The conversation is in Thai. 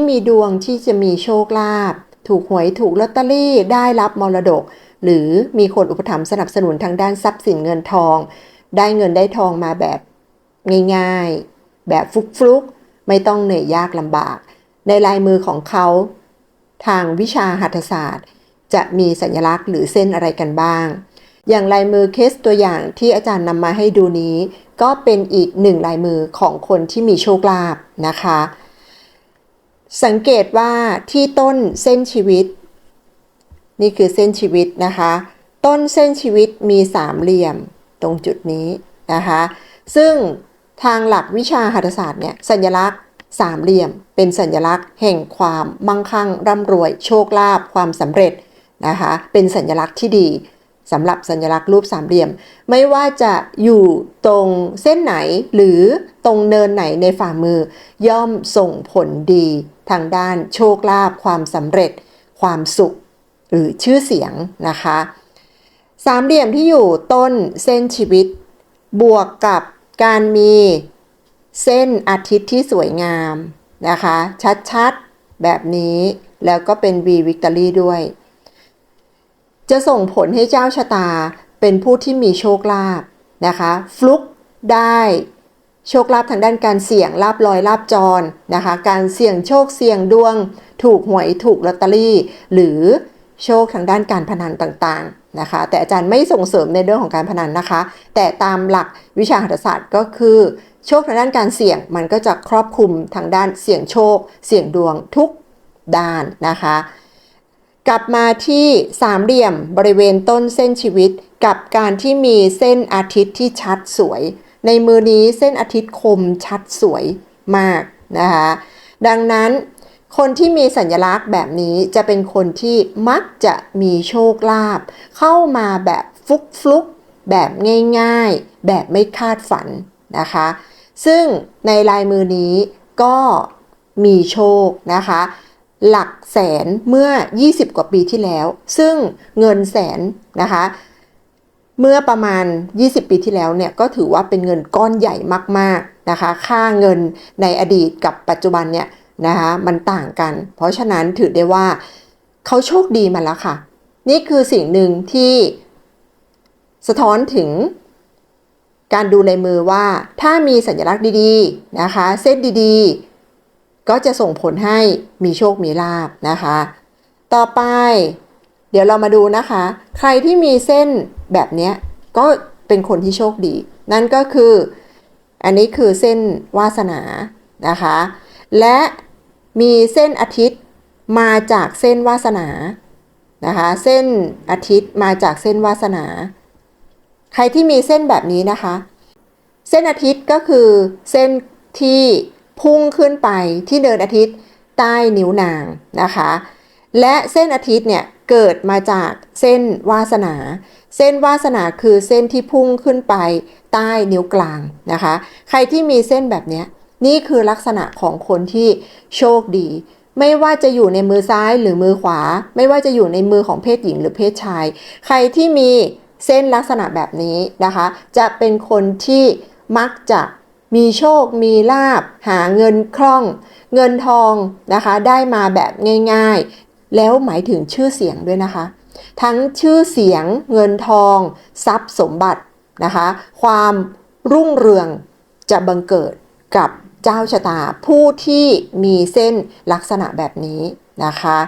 ที่มีดวงที่จะมีโชคลาภถูกหวยถูกลอตเตอรี่ได้รับมรดก หรือมีคนอุปถัมภ์สนับสนุนทางด้านทรัพย์สินเงินทอง ได้เงินได้ทองมาแบบง่ายๆ แบบฟลุกๆ ไม่ต้องเหนื่อยยากลำบาก ในลายมือของเขา ทางวิชาหัตถศาสตร์ จะมีสัญลักษณ์หรือเส้นอะไรกันบ้าง อย่างลายมือเคสตัวอย่างที่อาจารย์นำมาให้ดูนี้ ก็เป็นอีกหนึ่งลายมือของคนที่มีโชคลาภนะคะ สังเกตว่าที่ต้นเส้นชีวิต นี่คือเส้นชีวิตนะคะ ต้นเส้นชีวิตมีสามเหลี่ยมตรงจุดนี้นะคะ ซึ่งทางหลักวิชาหัตถศาสตร์เนี่ยสัญลักษณ์สามเหลี่ยม เป็นสัญลักษณ์แห่งความมั่งคั่งร่ำรวย โชคลาภความสำเร็จนะคะ เป็นสัญลักษณ์ที่ดี สำหรับสัญลักษณ์รูปสามเหลี่ยม ไม่ว่าจะอยู่ตรงเส้นไหนหรือตรงเนินไหนในฝ่ามือ ย่อมส่งผลดี ทางด้านโชคลาภความสำเร็จ ความสุข หรือชื่อเสียงนะคะ สามเหลี่ยมที่อยู่ต้นเส้นชีวิต บวกกับการมีเส้นอาทิตย์ที่สวยงามนะคะ ชัดๆ แบบนี้แล้วก็เป็น V Victory ด้วย จะส่งผลให้เจ้าชะตาเป็นผู้ที่มีโชคลาภนะคะ ฟลุกได้โชคลาภทางด้านการเสี่ยงลาบลอยลาบจรนะคะ การเสี่ยงโชคเสี่ยงดวง ถูกหวยถูกลอตเตอรี่ หรือโชคทางด้านการพนันต่างๆนะคะ แต่อาจารย์ไม่ส่งเสริมในเรื่องของการพนันนะคะ แต่ตามหลักวิชาหัตถศาสตร์ก็คือ โชคทางด้านการเสี่ยงมันก็จะครอบคลุมทางด้านเสี่ยงโชค เสี่ยงดวงทุกด้านนะคะ กลับมาที่สามเหลี่ยมบริเวณต้นเส้นชีวิต กับการที่มีเส้นอาทิตย์ที่ชัดสวย ในมือนี้เส้นอาทิตย์คมชัดสวยมากนะคะดังนั้นคนที่มีสัญลักษณ์แบบนี้จะเป็นคนที่มักจะมีโชคลาภเข้ามาแบบฟุกฟลุกแบบง่ายๆ แบบไม่คาดฝันนะคะ ซึ่งในลายมือนี้ก็มีโชคนะคะ หลักแสนเมื่อ 20 กว่าปีที่แล้ว ซึ่งเงินแสนนะคะ เมื่อประมาณ 20 ปีที่แล้วเนี่ยก็ถือว่าเป็นเงินก้อนใหญ่มากๆนะคะ ค่าเงินในอดีตกับปัจจุบันเนี่ยนะคะมันต่างกัน เพราะฉะนั้นถือได้ว่าเขาโชคดีมาแล้วค่ะ นี่คือสิ่งหนึ่งที่สะท้อนถึงการดูลายมือว่าถ้ามีสัญลักษณ์ดีๆนะคะ เส้นดีๆ ก็จะส่งผลให้มีโชคมีลาบนะคะ ต่อไป เดี๋ยวเรามาดูนะคะ ใครที่มีเส้นแบบนี้ก็เป็นคนที่โชคดี นั่นก็คือ อันนี้คือเส้นวาสนานะคะ และมีเส้นอาทิตย์มาจากเส้นวาสนานะคะ เส้นอาทิตย์มาจากเส้นวาสนา ใครที่มีเส้นแบบนี้นะคะ เส้นอาทิตย์ก็คือเส้นที่ พุ่งขึ้นไปที่เนินอาทิตย์ใต้นิ้วนางนะคะ และเส้นอาทิตย์เนี่ยเกิดมาจากเส้นวาสนา เส้นวาสนาคือเส้นที่พุ่งขึ้นไปใต้นิ้วกลางนะคะ ใครที่มีเส้นแบบนี้นี่คือลักษณะของคนที่โชคดี ไม่ว่าจะอยู่ในมือซ้ายหรือมือขวา ไม่ว่าจะอยู่ในมือของเพศหญิงหรือเพศชาย ใครที่มีเส้นลักษณะแบบนี้นะคะ จะเป็นคนที่มักจะ มีโชค มีลาบ หาเงินคล่อง เงินทองนะคะ ได้มาแบบง่ายๆ แล้วหมายถึงชื่อเสียงด้วยนะคะ ทั้งชื่อเสียง เงินทอง ทรัพย์สมบัตินะคะ ความรุ่งเรืองจะบังเกิดกับเจ้าชะตาผู้ที่มีเส้นลักษณะแบบนี้นะคะ